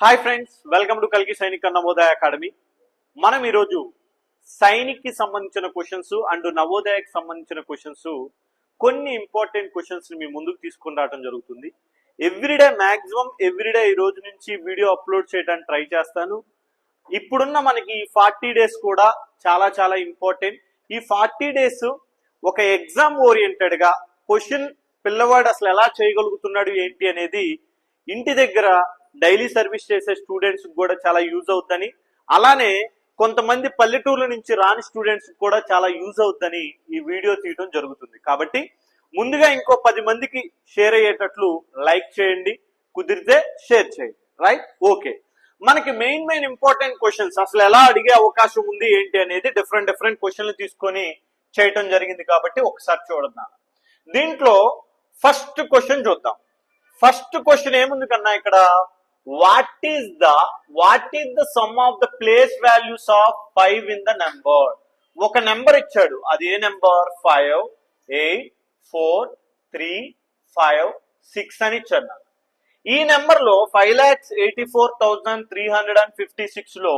Hi friends welcome to కల్కి Sainik Navodaya academy మనం ఈరోజు సైనిక్కి సంబంధించిన క్వశ్చన్స్ అండ్ నవోదయకి సంబంధించిన క్వశ్చన్స్ కొన్ని ఇంపార్టెంట్ క్వశ్చన్స్ని మీ ముందుకు తీసుకుని రావడం జరుగుతుంది. ఎవ్రీడే మాక్సిమం ఎవ్రీడే ఈ రోజు నుంచి వీడియో అప్లోడ్ చేయడానికి ట్రై చేస్తాను. ఇప్పుడున్న మనకి ఫార్టీ డేస్ కూడా చాలా చాలా ఇంపార్టెంట్ ఈ ఫార్టీ డేస్ ఒక ఎగ్జామ్ ఓరియంటెడ్గా క్వశ్చన్ పిల్లవాడు అసలు ఎలా చేయగలుగుతున్నాడు ఏంటి అనేది ఇంటి దగ్గర డైలీ సర్వీస్ చేసే స్టూడెంట్స్ కూడా చాలా యూజ్ అవుతుందని అలానే కొంతమంది పల్లెటూర్ల నుంచి రాని స్టూడెంట్స్ కూడా చాలా యూజ్ అవుతుందని ఈ వీడియో తీయడం జరుగుతుంది. కాబట్టి ముందుగా ఇంకో పది మందికి షేర్ అయ్యేటట్లు లైక్ చేయండి కుదిరితే షేర్ చేయండి. రైట్ ఓకే మనకి మెయిన్ మెయిన్ ఇంపార్టెంట్ క్వశ్చన్స్ అసలు ఎలా అడిగే అవకాశం ఉంది ఏంటి అనేది డిఫరెంట్ డిఫరెంట్ క్వశ్చన్లు తీసుకొని చేయటం జరిగింది కాబట్టి ఒకసారి చూడదాం దీంట్లో ఫస్ట్ క్వశ్చన్ చూద్దాం. ఫస్ట్ క్వశ్చన్ ఏముంది కన్నా ఇక్కడ? What is the what is the sum of the place values of five in the number ఒక నెంబర్ ఇచ్చాడు. అది ఏ number five eight four three five six అని ఇచ్చాడు. నాకు ఈ నెంబర్లో five lakhs eighty four thousand three hundred and fifty సిక్స్లో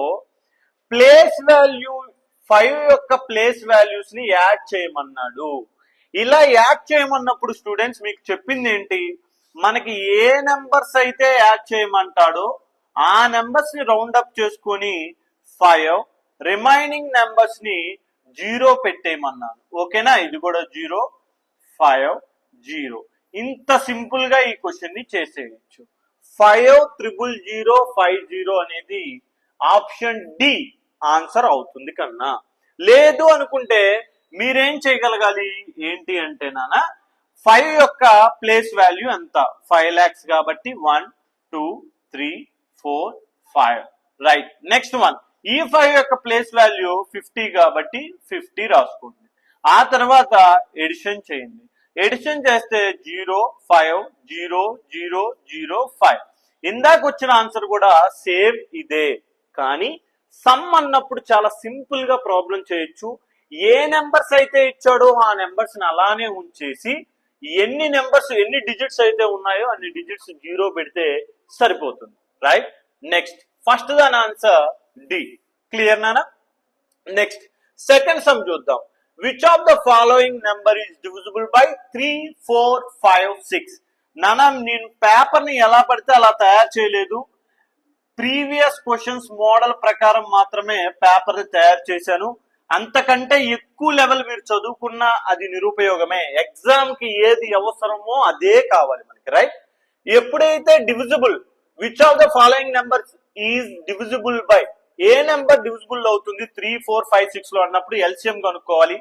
place value five యొక్క ప్లేస్ వాల్యూస్ని యాడ్ చేయమన్నాడు. ఇలా యాడ్ చేయమన్నప్పుడు స్టూడెంట్స్ మీకు చెప్పింది ఏంటి? మనకి ఏ నెంబర్స్ అయితే యాడ్ చేయమంటాడో ఆ నెంబర్స్ని రౌండ్ అప్ చేసుకొని ఫైవ్ రిమైనింగ్ నెంబర్స్ని జీరో పెట్టేయమన్నాను ఓకేనా? ఇది కూడా జీరో ఫైవ్ జీరో. ఇంత సింపుల్గా ఈ క్వశ్చన్ని చేసేయచ్చు. Five triple zero five zero అనేది ఆప్షన్ డి ఆన్సర్ అవుతుంది కన్నా. లేదు అనుకుంటే మీరేం చేయగలగాలి? ఏంటి అంటే నానా ఫైవ్ యొక్క ప్లేస్ వాల్యూ ఎంత? ఫైవ్ ల్యాక్స్ కాబట్టి one two three four five. Right next one ఈ ఫైవ్ యొక్క ప్లేస్ వాల్యూ ఫిఫ్టీ కాబట్టి ఫిఫ్టీ రాసుకోండి. ఆ తర్వాత ఎడిషన్ చేయండి. ఎడిషన్ చేస్తే zero five zero zero zero five. ఇందాక వచ్చిన ఆన్సర్ కూడా సేమ్ ఇదే. కానీ సమ్ అన్నప్పుడు చాలా సింపుల్గా ప్రాబ్లం చేయొచ్చు. ఏ నెంబర్స్ అయితే ఇచ్చాడో ఆ నెంబర్స్ అలానే ఉంచేసి ఎన్ని నెంబర్స్ ఎన్ని డిజిట్స్ అయితే ఉన్నాయో అన్ని డిజిట్స్ జీరో పెడితే సరిపోతుంది. రైట్ నెక్స్ట్ ఫస్ట్ దాని ఆన్సర్ డి క్లియర్ నానా? నెక్స్ట్ సెకండ్ సమ్ చూద్దాం. Which of the following number is divisible by three four five six నానా నేను పేపర్ని ఎలా పడితే అలా తయారు చేయలేదు. ప్రీవియస్ క్వశ్చన్స్ మోడల్ ప్రకారం మాత్రమే పేపర్ని తయారు చేశాను. అంతకంటే ఎక్కువ లెవెల్ మీరు చదువుకున్నా అది నిరుపయోగమే. ఎగ్జామ్కి ఏది అవసరమో అదే కావాలి మనకి రైట్ ఎప్పుడైతే divisible which of the following numbers is divisible by a number divisible అవుతుంది? త్రీ ఫోర్ ఫైవ్ సిక్స్లో అన్నప్పుడు ఎల్సిఎం కనుక్కోవాలి.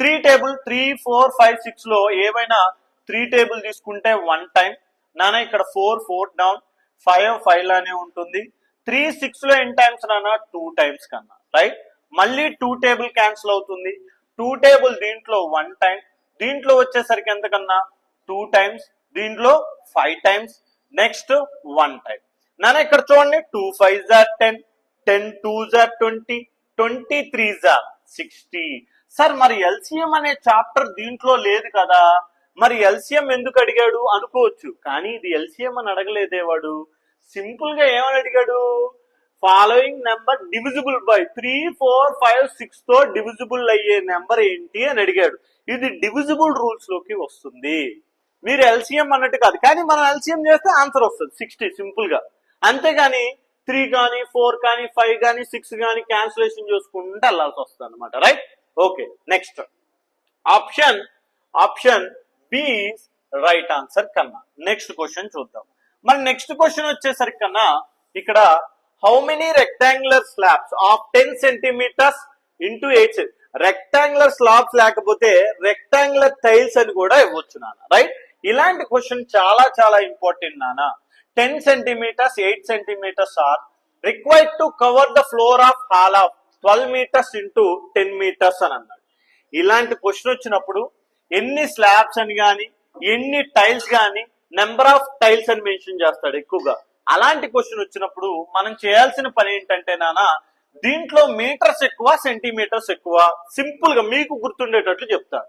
Three table three four five సిక్స్లో ఏవైనా త్రీ టేబుల్ తీసుకుంటే వన్ టైం నాన్న ఇక్కడ four four down five five లానే ఉంటుంది. త్రీ సిక్స్లో ఎన్ టైమ్స్ నాన్న టూ టైమ్స్ కన్నా రైట్ మళ్ళీ టూ టేబుల్ క్యాన్సిల్ అవుతుంది. టూ టేబుల్ దీంట్లో వన్ టైం దీంట్లో వచ్చేసరికి ఎంతకన్నా? టూ టైమ్స్ దీంట్లో five times next one time నాన్న ఇక్కడ చూడండి. టూ ఫైవ్ జార్ టెన్ టెన్ టూ జార్ ట్వంటీ ట్వంటీ త్రీ జార్ సిక్స్టీ సార్ మరి ఎల్సిఎం అనే చాప్టర్ దీంట్లో లేదు కదా. మరి ఎల్సిఎం ఎందుకు అడిగాడు? అనుకోవచ్చు. కానీ ఇది ఎల్సిఎం అని అడగలేదే వాడు. సింపుల్గా ఏమని అడిగాడు? Following number divisible by three four five సిక్స్తో divisible అయ్యే నెంబర్ ఏంటి అని అడిగాడు. ఇది డివిజిబుల్ రూల్స్లోకి వస్తుంది. మీరు ఎల్సిఎం అన్నట్టు కాదు కానీ మనం ఎల్సిఎం చేస్తే ఆన్సర్ వస్తుంది సిక్స్టీ సింపుల్గా. అంతేగాని త్రీ కానీ ఫోర్ కానీ ఫైవ్ కానీ సిక్స్ కానీ క్యాన్సిలేషన్ చేసుకుంటే వెళ్ళాల్సి వస్తుంది అనమాట right okay next option option B right answer కన్నా. నెక్స్ట్ క్వశ్చన్ చూద్దాం. మరి నెక్స్ట్ క్వశ్చన్ వచ్చేసరికి కన్నా ఇక్కడ how many rectangular slabs of ten centimetres into eight rectangular slabs లేకపోతే రెక్టాంగులర్ టైల్స్ అని కూడా ఇవ్వచ్చు నాన్న రైట్ ఇలాంటి క్వశ్చన్ చాలా చాలా ఇంపార్టెంట్ నాన్న. Ten centimetres eight centimetres are required to cover the floor of hall of twelve metres into ten metres అని అన్నాడు. ఇలాంటి క్వశ్చన్ వచ్చినప్పుడు ఎన్ని స్లాబ్స్ అని కానీ ఎన్ని టైల్స్ కానీ నెంబర్ ఆఫ్ టైల్స్ అని మెన్షన్ చేస్తాడు ఎక్కువగా. అలాంటి క్వశ్చన్ వచ్చినప్పుడు మనం చేయాల్సిన పని ఏంటంటే నాన్న దీంట్లో మీటర్స్ ఎక్కువ సెంటీమీటర్స్ ఎక్కువ. సింపుల్గా మీకు గుర్తుండేటట్లు చెప్తాను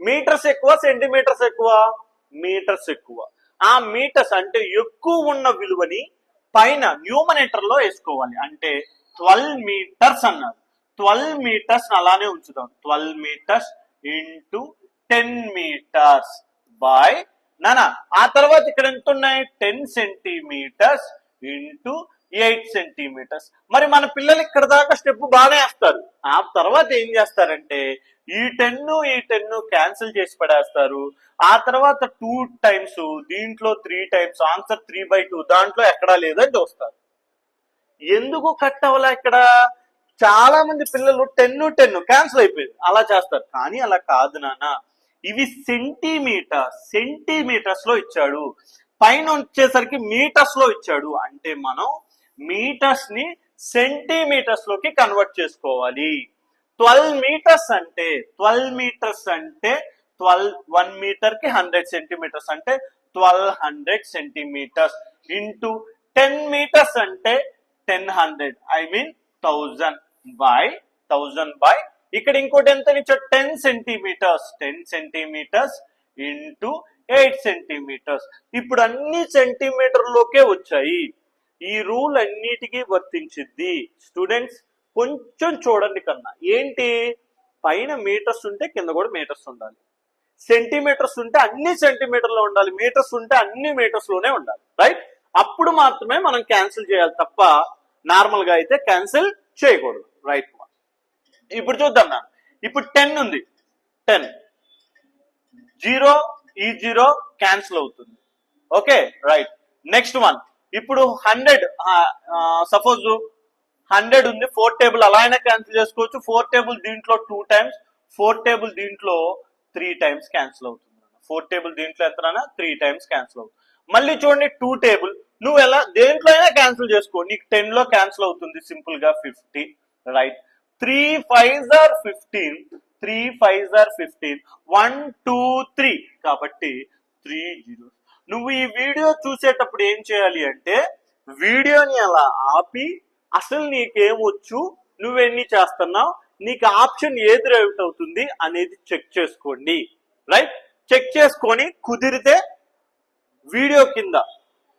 మీటర్స్ ఎక్కువ సెంటీమీటర్స్ ఎక్కువ? మీటర్స్ ఎక్కువ. ఆ మీటర్స్ అంటే ఎక్కువ ఉన్న విలువని పైన న్యూమనేటర్లో వేసుకోవాలి. అంటే ట్వెల్వ్ మీటర్స్ అన్నారు. ట్వెల్వ్ మీటర్స్ అలానే ఉంచుదాం. Twelve metres into ten metres by నానా ఆ తర్వాత ఇక్కడ ఎంత ఉన్నాయి ten centimetres into eight centimetres. మరి మన పిల్లలు ఇక్కడ దాకా స్టెప్ బాగానే వేస్తారు. ఆ తర్వాత ఏం చేస్తారంటే ఈ టెన్ ఈ టెన్ క్యాన్సిల్ చేసి పడేస్తారు. ఆ తర్వాత టూ టైమ్స్ దీంట్లో three times answer three by two దాంట్లో ఎక్కడా లేదని చూస్తారు. ఎందుకు కట్ అవ్వాలా ఇక్కడ? చాలా మంది పిల్లలు టెన్ టెన్ క్యాన్సిల్ అయిపోయింది అలా చేస్తారు. కానీ అలా కాదు నాన్న ఇవి సెంటీమీటర్ సెంటీమీటర్స్లో ఇచ్చాడు. పైన వచ్చేసరికి మీటర్స్లో ఇచ్చాడు. అంటే మనం మీటర్స్ని సెంటీమీటర్స్లోకి కన్వర్ట్ చేసుకోవాలి. ట్వెల్వ్ మీటర్స్ అంటే ట్వెల్వ్ మీటర్స్ అంటే ట్వెల్వ్ వన్ మీటర్కి హండ్రెడ్ సెంటీమీటర్స్ అంటే twelve hundred centimetres into ten metres అంటే ten hundred I mean thousand by thousand by ఇక్కడ ఇంకోటి ఎంత ఇచ్చాడు ten centimetres ten centimetres into eight centimetres ఇప్పుడు అన్ని సెంటీమీటర్లోకే వచ్చాయి. ఈ రూల్ అన్నిటికీ వర్తించిద్ది. స్టూడెంట్స్ కొంచెం చూడండి కన్నా. ఏంటి? పైన మీటర్స్ ఉంటే కింద కూడా మీటర్స్ ఉండాలి. సెంటీమీటర్స్ ఉంటే అన్ని సెంటీమీటర్లో ఉండాలి. మీటర్స్ ఉంటే అన్ని మీటర్స్లోనే ఉండాలి. రైట్ అప్పుడు మాత్రమే మనం క్యాన్సిల్ చేయాలి తప్ప నార్మల్గా అయితే క్యాన్సిల్ చేయకూడదు. రైట్ ఇప్పుడు చూద్దాం నా. ఇప్పుడు టెన్ ఉంది. టెన్. జీరో ఈ జీరో క్యాన్సిల్ అవుతుంది. Okay right. Next one. ఇప్పుడు హండ్రెడ్ సపోజ్ హండ్రెడ్ ఉంది. ఫోర్ టేబుల్ అలా అయినా క్యాన్సిల్ చేసుకోవచ్చు. ఫోర్ టేబుల్ దీంట్లో టూ టైమ్స్. ఫోర్ టేబుల్ దీంట్లో త్రీ టైమ్స్ క్యాన్సిల్ అవుతుంది. ఫోర్ టేబుల్ దీంట్లో ఎంతనైనా త్రీ టైమ్స్ క్యాన్సిల్ అవుతుంది. మళ్ళీ చూడండి టూ టేబుల్. నువ్వు ఎలా దేంట్లో అయినా క్యాన్సిల్ చేసుకో. నీకు టెన్లో క్యాన్సిల్ అవుతుంది సింపుల్గా fifty. Right. Three five are fifteen. Three five are fifteen. One two three. కాబట్టి త్రీ జీరో. నువ్వు ఈ వీడియో చూసేటప్పుడు ఏం చేయాలి అంటే వీడియోని అలా ఆపి అసలు నీకేమొచ్చు? నువ్వెన్ని చేస్తున్నావు? నీకు ఆప్షన్ ఏది రైట్ అవుతుంది అనేది చెక్ చేసుకోండి. రైట్? చెక్ చేసుకొని కుదిరితే వీడియో కింద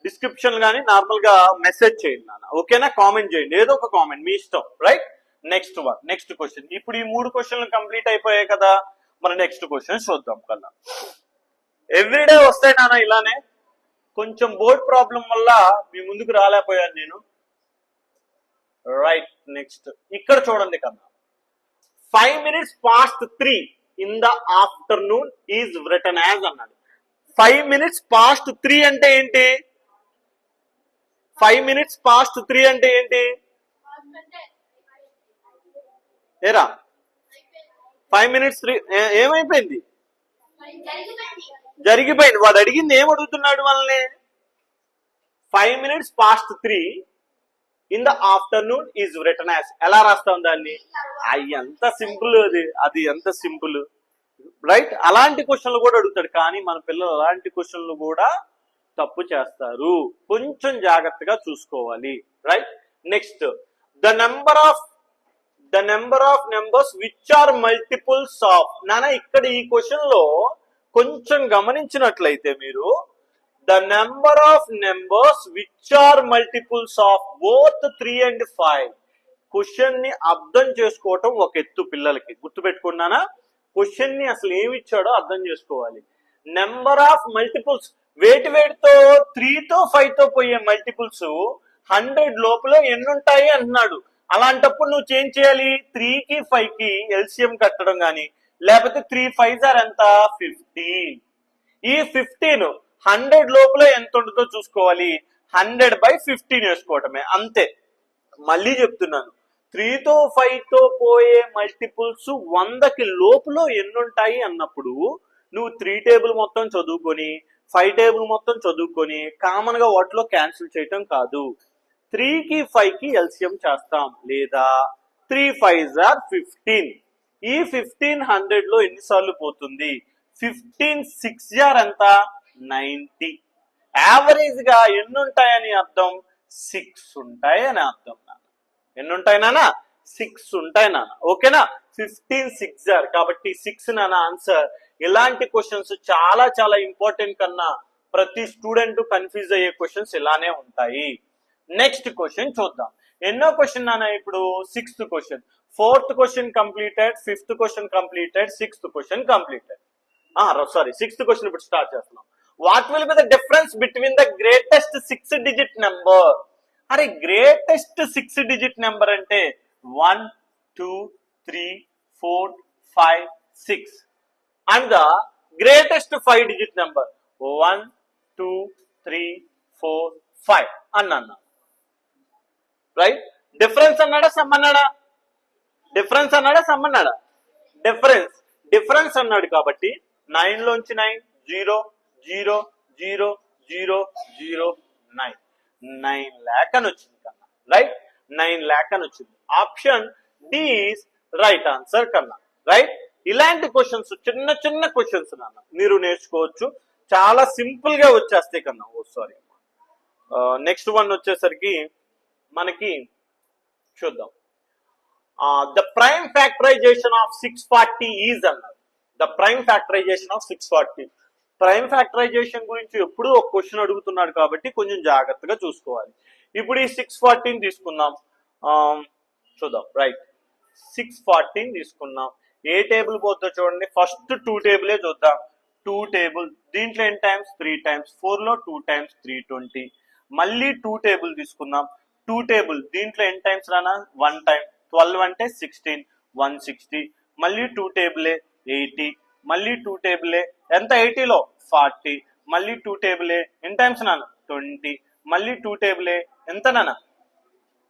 డిస్క్రిప్షన్ కానీ నార్మల్గా మెసేజ్ చేయండి నాన్న. ఓకేనా? కామెంట్ చేయండి. ఏదో ఒక కామెంట్ మీ ఇష్టం. Right? Next one next question ఇప్పుడు ఈ మూడు క్వశ్చన్లు కంప్లీట్ అయిపోయాయి కదా మన నెక్స్ట్ క్వశ్చన్ చూద్దాం కన్నా ఎవ్రీడే వస్తాయి నాన్న ఇలానే. కొంచెం బోర్డ్ ప్రాబ్లం వల్ల మీ ముందుకు రాలేకపోయాను నేను. రైట్ నెక్స్ట్ ఇక్కడ చూడండి కన్నా. Five minutes past three in the afternoon is written as అన్నాడు. ఫైవ్ మినిట్స్ పాస్ట్ త్రీ అంటే ఏంటి? ఫైవ్ మినిట్స్ పాస్ట్ త్రీ అంటే ఏంటి? ఏరా? ఫైవ్ మినిట్స్ త్రీ ఏమైపోయింది? జరిగిపోయింది. వాడు అడిగింది ఏం అడుగుతున్నాడు వాళ్ళని? Five minutes past three in the afternoon is written as ఎలా రాస్తాం దాన్ని? అది ఎంత సింపుల్ అది. అది ఎంత సింపుల్. రైట్ అలాంటి క్వశ్చన్లు కూడా అడుగుతాడు. కానీ మన పిల్లలు అలాంటి క్వశ్చన్లు కూడా తప్పు చేస్తారు. కొంచెం జాగ్రత్తగా చూసుకోవాలి. Right next the number of the number of numbers which are multiples of నాన్న ఇక్కడ ఈ క్వశ్చన్లో కొంచెం గమనించినట్లయితే మీరు the number of numbers which are multiples of both three and five క్వశ్చన్ని అర్థం చేసుకోవటం ఒక ఎత్తు పిల్లలకి. గుర్తుపెట్టుకున్నానా క్వశ్చన్ని అసలు ఏమి ఇచ్చాడో అర్థం చేసుకోవాలి. నెంబర్ ఆఫ్ మల్టిపుల్స్ వేటి వేటితో త్రీతో ఫైవ్తో పోయే మల్టిపుల్స్ హండ్రెడ్ లోపల ఎన్ని ఉంటాయి అంటున్నాడు. అలాంటప్పుడు నువ్వు చేంజ్ చేయాలి? త్రీ కి ఫైవ్కి ఎల్సిఎం కట్టడం గాని లేకపోతే త్రీ ఫైవ్ సార్ ఎంత? ఫిఫ్టీన్ ఈ ఫిఫ్టీన్ హండ్రెడ్ లోపల ఎంత ఉంటుందో చూసుకోవాలి. హండ్రెడ్ బై ఫిఫ్టీన్ వేసుకోవటమే. అంతే. మళ్ళీ చెప్తున్నాను. త్రీతో ఫైవ్తో పోయే మల్టిపుల్స్ వందకి లోపులో ఎన్ని ఉంటాయి అన్నప్పుడు నువ్వు త్రీ టేబుల్ మొత్తం చదువుకొని ఫైవ్ టేబుల్ మొత్తం చదువుకొని కామన్గా వాటిలో క్యాన్సిల్ చేయటం కాదు. త్రీకి ఫైవ్కి ఎల్సిఎం చేస్తాం. లేదా త్రీ ఫైవ్ ఆర్ ఫిఫ్టీన్. ఈ ఫిఫ్టీన్ హండ్రెడ్లో ఎన్నిసార్లు పోతుంది? ఫిఫ్టీన్ సిక్స్ ఆర్ ఎంత? నైన్టీ యావరేజ్గా ఎన్ని ఉంటాయని అర్థం? సిక్స్ ఉంటాయి అని అర్థం నాన్న. ఎన్నుంటాయి నాన్న? సిక్స్ ఉంటాయి నాన్న. ఓకేనా? Fifteen six are. కాబట్టి సిక్స్ నాన్న ఆన్సర్. ఇలాంటి క్వశ్చన్స్ చాలా చాలా ఇంపార్టెంట్ కన్నా ప్రతి స్టూడెంట్ కన్ఫ్యూజ్ అయ్యే క్వశ్చన్స్ ఇలానే ఉంటాయి. నెక్స్ట్ క్వశ్చన్ చూద్దాం. ఎన్నో క్వశ్చన్ నాన్న ఇప్పుడు? Sixth question fourth question completed fifth question completed sixth question completed sorry sixth question ఇప్పుడు స్టార్ట్ చేస్తున్నాం. What will be the difference between the greatest six digit number అరే గ్రేటెస్ట్ సిక్స్ డిజిట్ నెంబర్ అంటే one two three four five six and the greatest five digit number one two three four five అని అన్నా. Right difference అన్నాడా sum అన్నాడా? Difference అన్నాడా sum అన్నాడా? Difference difference అన్నాడు కాబట్టి నైన్ లోంచి nine zero zero zero zero zero nine nine lakh అని వచ్చింది కన్నా. రైట్ నైన్ ల్యాక్ అని వచ్చింది ఆప్షన్ డి రైట్ ఆన్సర్ కన్నా. రైట్ ఇలాంటి క్వశ్చన్స్ చిన్న చిన్న క్వశ్చన్స్ నాన్న. మీరు నేర్చుకోవచ్చు. చాలా సింపుల్గా వచ్చేస్తాయి కన్నా. ఓ సారీ నెక్స్ట్ వన్ వచ్చేసరికి మనకి చూద్దాం. The prime factorization of six forty is అన్నారు the prime factorization of six forty prime factorization గురించి ఎప్పుడు ఒక క్వశ్చన్ అడుగుతున్నాడు కాబట్టి కొంచెం జాగ్రత్తగా చూసుకోవాలి. ఇప్పుడు ఈ సిక్స్ ఫార్టీన్ తీసుకుందాం. చూద్దాం. రైట్ సిక్స్ ఫార్టీన్ తీసుకున్నాం ఏ టేబుల్ పోతుందో చూడండి. ఫస్ట్ టూ టేబులే చూద్దాం. టూ టేబుల్ దీంట్లో ఎన్ టైమ్స్ త్రీ టైమ్స్ ఫోర్లో టూ టైమ్స్ త్రీ ట్వంటీ మళ్ళీ టూ టేబుల్ తీసుకుందాం. టూ టేబుల్ దీంట్లో ఎన్ టైమ్స్ రానా? వన్ టైం ట్వెల్వ్ అంటే సిక్స్టీన్ వన్ సిక్స్టీ మళ్ళీ టూ టేబులే ఎయిటీ మళ్ళీ టూ టేబులే ఎంత? ఎయిటీలో ఫార్టీ మళ్ళీ టూ టేబులే ఎన్ టైమ్స్ నాన్న ట్వంటీ మళ్ళీ టూ టేబులే ఎంత నాన్న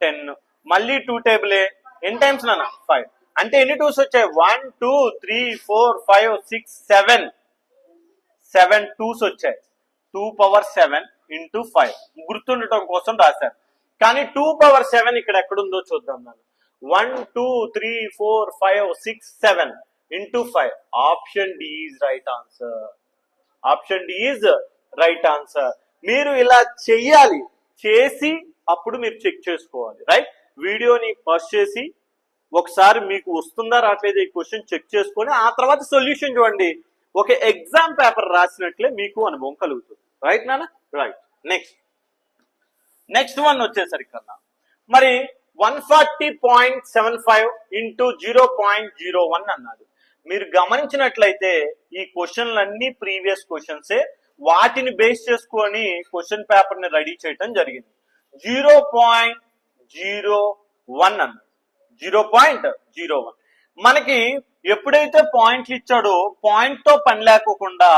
టెన్ మళ్ళీ టూ టేబులే ఎన్ టైమ్స్ నాన్న ఫైవ్ అంటే ఎన్ని టూస్ వచ్చాయి? One two three four five six seven seven twos వచ్చాయి. Two power seven into five గుర్తుండటం కోసం రాశారు. కానీ టూ పవర్ సెవెన్ ఇక్కడ ఎక్కడుందో చూద్దాం మనం. One two three four five six seven into five option D is right answer option D is right answer మీరు ఇలా చెయ్యాలి. చేసి అప్పుడు మీరు చెక్ చేసుకోవాలి. రైట్ వీడియోని పాస్ చేసి ఒకసారి మీకు వస్తుందా రావట్లేదు ఈ క్వశ్చన్ చెక్ చేసుకొని ఆ తర్వాత సొల్యూషన్ చూడండి. ఒక ఎగ్జామ్ పేపర్ రాసినట్లే మీకు అనుభవం కలుగుతుంది. రైట్ నాన్న? రైట్ నెక్స్ట్ నెక్స్ట్ వన్ వచ్చేసరికి కన్నా మరి one forty point seven five into zero point zero one అన్నాడు. మీరు గమనించినట్లయితే ఈ క్వశ్చన్లన్నీ ప్రీవియస్ క్వశ్చన్సే. వాటిని బేస్ చేసుకొని క్వశ్చన్ పేపర్ని రెడీ చేయటం జరిగింది. జీరో పాయింట్ జీరో వన్ అన్నాడు జీరో పాయింట్ జీరో వన్. మనకి ఎప్పుడైతే పాయింట్లు ఇచ్చాడో పాయింట్తో పని లేకోకుండా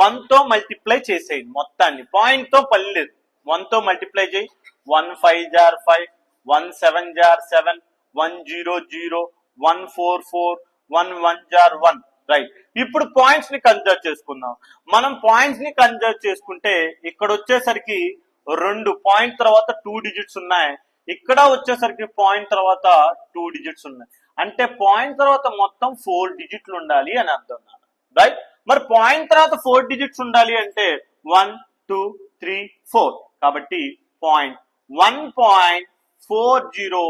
వన్తో మల్టిప్లై చేసేయండి మొత్తాన్ని. పాయింట్తో పని లేదు. వన్తో మల్టిప్లై చేయి. వన్ ఫైవ్ జార్ five one seven jar seven one zero zero one four four one one jar one. Right ఇప్పుడు పాయింట్స్ని కన్జర్వ్ చేసుకుందాం. మనం పాయింట్స్ని కన్జర్వ్ చేసుకుంటే ఇక్కడ వచ్చేసరికి రెండు పాయింట్ తర్వాత టూ డిజిట్స్ ఉన్నాయి. ఇక్కడ వచ్చేసరికి పాయింట్ తర్వాత టూ డిజిట్స్ ఉన్నాయి. అంటే పాయింట్ తర్వాత మొత్తం ఫోర్ డిజిట్లు ఉండాలి అని అర్థం రైట్ మరి పాయింట్ తర్వాత ఫోర్ డిజిట్స్ ఉండాలి అంటే వన్ టూ త్రీ ఫోర్ కాబట్టి point one point four zero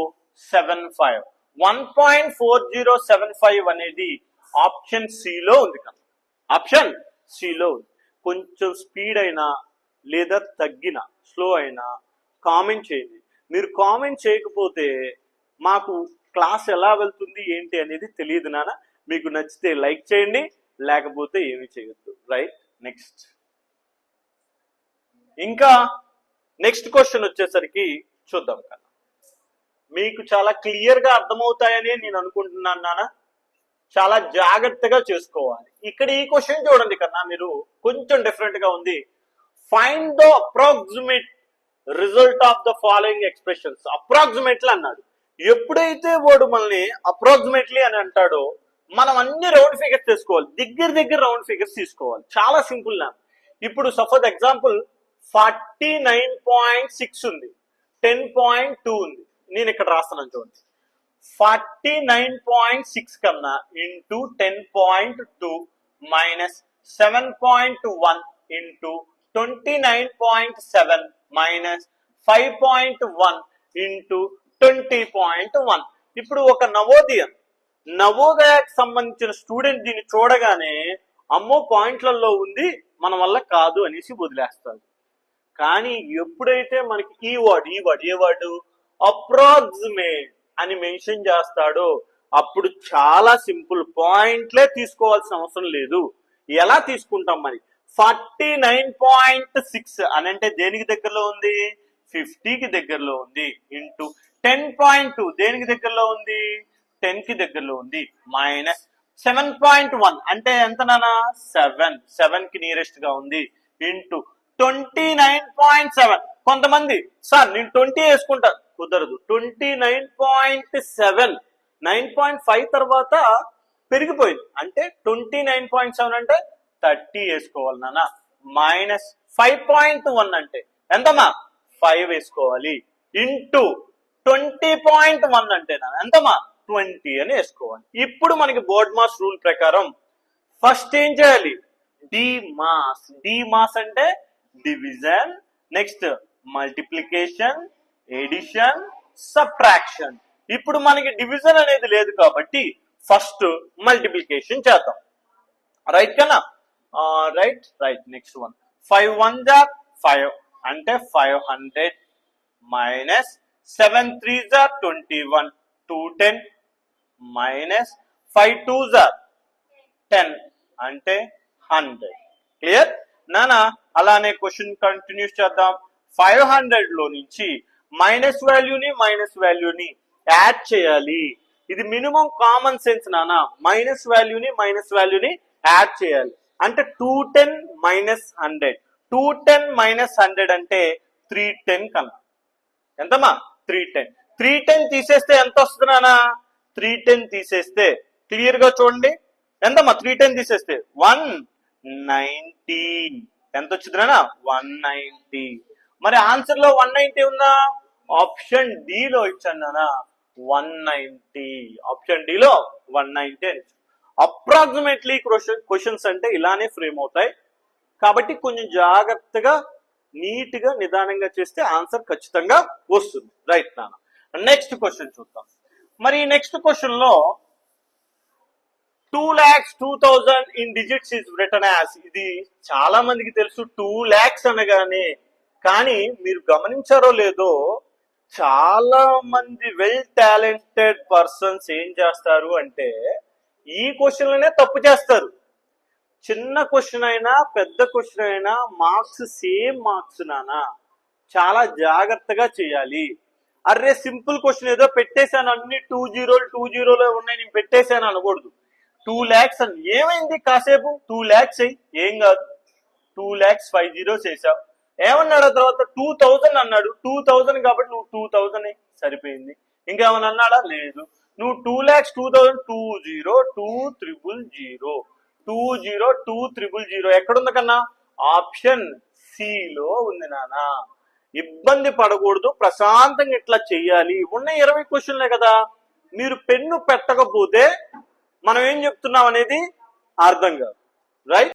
seven five. One point four zero seven five అనేది ఆప్షన్ సిలో ఉంది కదా. ఆప్షన్ సిలో ఉంది. కొంచెం స్పీడ్ అయినా లేదా తగ్గిన స్లో అయినా కామెంట్ చేయండి. మీరు కామెంట్ చేయకపోతే మాకు క్లాస్ ఎలా వెళ్తుంది ఏంటి అనేది తెలియదు నాన్న. మీకు నచ్చితే లైక్ చేయండి లేకపోతే ఏమి చేయొద్దు. Right next. ఇంకా నెక్స్ట్ క్వశ్చన్ వచ్చేసరికి చూద్దాం కన్నా మీకు చాలా క్లియర్గా అర్థమవుతాయని నేను అనుకుంటున్నాను నాన్న చాలా జాగ్రత్తగా చేసుకోవాలి. ఇక్కడ ఈ క్వశ్చన్ చూడండి కన్నా మీరు కొంచెం డిఫరెంట్గా ఉంది. Find the approximate result of the following expressions approximately అన్నాడు. ఎప్పుడైతే వాడు మనల్ని అప్రాక్సిమేట్లీ అని అంటాడో మనం అన్ని రౌండ్ ఫిగర్స్ తీసుకోవాలి. దగ్గర దగ్గర రౌండ్ ఫిగర్స్ తీసుకోవాలి. చాలా సింపుల్ నా ఇప్పుడు suppose example forty nine point six ఉంది. టెన్ పాయింట్ టూ ఉంది. నేను ఇక్కడ రాస్తున్నాను చూడండి. ఫార్టీ నైన్ పాయింట్ సిక్స్ కన్నా into ten point two minus seven point one into twenty nine point seven minus five point one into twenty point one. ఇప్పుడు ఒక నవోదయం. నవోదయకు సంబంధించిన స్టూడెంట్ దీన్ని చూడగానే అమ్మో పాయింట్లలో ఉంది మన వల్ల కాదు అనేసి వదిలేస్తాడు. కానీ ఎప్పుడైతే మనకి ఈ వర్డ్ ఈ వర్డ్ ఏ వర్డ్ అప్రాక్సిమేట్ అని మెన్షన్ చేస్తాడో అప్పుడు చాలా సింపుల్ పాయింట్లే తీసుకోవాల్సిన అవసరం లేదు. ఎలా తీసుకుంటాం మరి? ఫార్టీ నైన్ పాయింట్ సిక్స్ అని అంటే దేనికి దగ్గరలో ఉంది? ఫిఫ్టీకి దగ్గరలో ఉంది. ఇంటూ టెన్ పాయింట్ టూ దేనికి దగ్గరలో ఉంది? టెన్కి దగ్గరలో ఉంది. మైనస్ సెవెన్ పాయింట్ వన్ అంటే ఎంత నానా సెవెన్. సెవెన్కి నియరెస్ట్గా ఉంది. Into twenty nine point seven కొంతమంది సార్ నేను ట్వంటీ వేసుకుంటా. కుదరదు. Twenty nine point seven nine point five తర్వాత పెరిగిపోయింది. అంటే ట్వంటీ నైన్ పాయింట్ సెవెన్ అంటే థర్టీ వేసుకోవాలి నాన్న. మైనస్ ఫైవ్ పాయింట్ వన్ అంటే ఎంతమ్మా? ఫైవ్ వేసుకోవాలి. ఇంటూ ట్వంటీ పాయింట్ వన్ అంటే నాన్న ఎంతమ్మా? ట్వంటీ అని వేసుకోవాలి. ఇప్పుడు మనకి బోర్డ్ మాస్ రూల్ ప్రకారం ఫస్ట్ ఏం చేయాలి? DMAS. డి మాస్ అంటే division next multiplication addition subtraction ఇప్పుడు మనకి డివిజన్ అనేది లేదు కాబట్టి ఫస్ట్ మల్టిప్లికేషన్ చేద్దాం. రైట్ కన్నా? Right right next one five one జా ఫైవ్ అంటే five hundred minus seven three జా twenty one two ten minus five two జా టెన్ అంటే హండ్రెడ్ క్లియర్ నానా? అలానే క్వశ్చన్ కంటిన్యూస్ చేద్దాం. ఫైవ్ హండ్రెడ్లో నుంచి మైనస్ వాల్యూని మైనస్ వాల్యూని యాడ్ చేయాలి. ఇది మినిమం కామన్ సెన్స్ నానా మైనస్ వాల్యూని మైనస్ వాల్యూని యాడ్ చేయాలి. అంటే two ten minus hundred two ten minus hundred అంటే త్రీ టెన్ కన్నా. ఎంతమ్మా? త్రీ టెన్ త్రీ టెన్ తీసేస్తే ఎంత వస్తుంది నానా త్రీ టెన్ తీసేస్తే. క్లియర్గా చూడండి. ఎంతమ్మా? త్రీ టెన్ తీసేస్తే. వన్ నైన్టీన్ ఎంత వచ్చింది వన్ నైన్టీ మరి ఆన్సర్లో వన్ నైన్టీ ఉందా? ఆప్షన్ డి లో ఇచ్చాను నానా. వన్ నైన్టీ ఆప్షన్ డి లో వన్ నైన్టీ అని అప్రాక్సిమేట్లీ క్వశ్చన్స్ అంటే ఇలానే ఫ్రేమ్ అవుతాయి. కాబట్టి కొంచెం జాగ్రత్తగా నీట్గా నిదానంగా చేస్తే ఆన్సర్ ఖచ్చితంగా వస్తుంది. రైట్ నాన్న నెక్స్ట్ క్వశ్చన్ చూద్దాం. మరి నెక్స్ట్ క్వశ్చన్లో two lakhs two thousand in digits is written as ఇది చాలా మందికి తెలుసు టూ ల్యాక్స్ అనగానే. కానీ మీరు గమనించారో లేదో చాలా మంది వెల్ టాలెంటెడ్ పర్సన్స్ ఏం చేస్తారు అంటే ఈ క్వశ్చన్లనే తప్పు చేస్తారు. చిన్న క్వశ్చన్ అయినా పెద్ద క్వశ్చన్ అయినా మార్క్స్ సేమ్ మార్క్స్ నానా. చాలా జాగ్రత్తగా చేయాలి. అర్రే సింపుల్ క్వశ్చన్ ఏదో పెట్టేశాను అన్ని టూ జీరోలు టూ జీరోలో ఉన్నాయి నేను పెట్టేశాను అనకూడదు. టూ ల్యాక్స్ అని. ఏమైంది కాసేపు? టూ ల్యాక్స్ అయ్యి ఏం కాదు. టూ ల్యాక్స్ ఫైవ్ జీరోస్ వేసావు ఏమన్నాడు ఆ తర్వాత? టూ థౌజండ్ అన్నాడు. టూ థౌజండ్ కాబట్టి నువ్వు టూ థౌజండ్ సరిపోయింది. ఇంకేమన్నా అన్నాడా? లేదు. నువ్వు two lakhs two thousand two zero two triple zero. Two zero two triple zero. ఎక్కడుంది కన్నా? ఆప్షన్ సి లో ఉంది నానా ఇబ్బంది పడకూడదు. ప్రశాంతంగా ఇట్లా చెయ్యాలి. ఉన్న ఇరవై క్వశ్చన్లే కదా. మీరు పెన్ను పెట్టకపోతే మనం ఏం చెప్తున్నాం అనేది అర్థం కాదు. రైట్